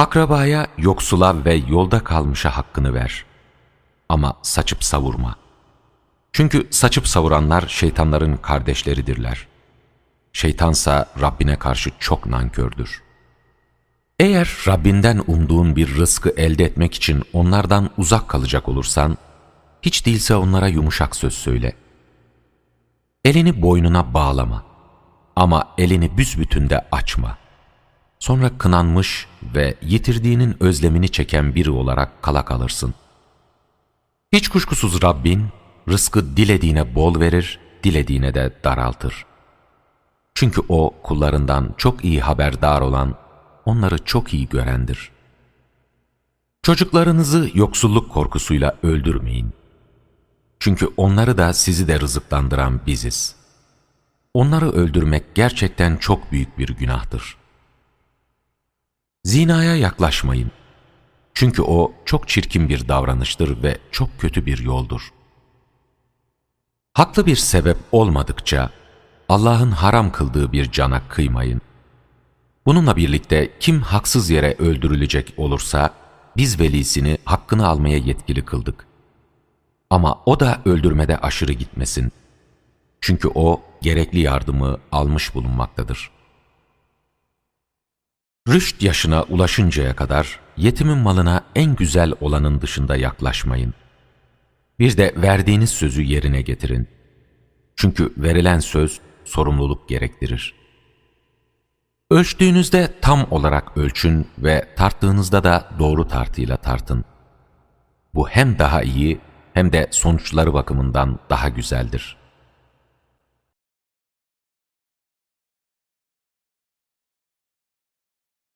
Akrabaya, yoksula ve yolda kalmışa hakkını ver. Ama saçıp savurma. Çünkü saçıp savuranlar şeytanların kardeşleridirler. Şeytansa Rabbine karşı çok nankördür. Eğer Rabbinden umduğun bir rızkı elde etmek için onlardan uzak kalacak olursan, hiç değilse onlara yumuşak söz söyle. Elini boynuna bağlama ama elini büsbütün de açma. Sonra kınanmış ve yitirdiğinin özlemini çeken biri olarak kala kalırsın. Hiç kuşkusuz Rabbin, rızkı dilediğine bol verir, dilediğine de daraltır. Çünkü O kullarından çok iyi haberdar olan, onları çok iyi görendir. Çocuklarınızı yoksulluk korkusuyla öldürmeyin. Çünkü onları da sizi de rızıklandıran biziz. Onları öldürmek gerçekten çok büyük bir günahtır. Zinaya yaklaşmayın. Çünkü o çok çirkin bir davranıştır ve çok kötü bir yoldur. Haklı bir sebep olmadıkça Allah'ın haram kıldığı bir cana kıymayın. Bununla birlikte kim haksız yere öldürülecek olursa biz velisini hakkını almaya yetkili kıldık. Ama o da öldürmede aşırı gitmesin. Çünkü o gerekli yardımı almış bulunmaktadır. Rüşt yaşına ulaşıncaya kadar yetimin malına en güzel olanın dışında yaklaşmayın. Bir de verdiğiniz sözü yerine getirin. Çünkü verilen söz sorumluluk gerektirir. Ölçtüğünüzde tam olarak ölçün ve tarttığınızda da doğru tartıyla tartın. Bu hem daha iyi hem de sonuçları bakımından daha güzeldir.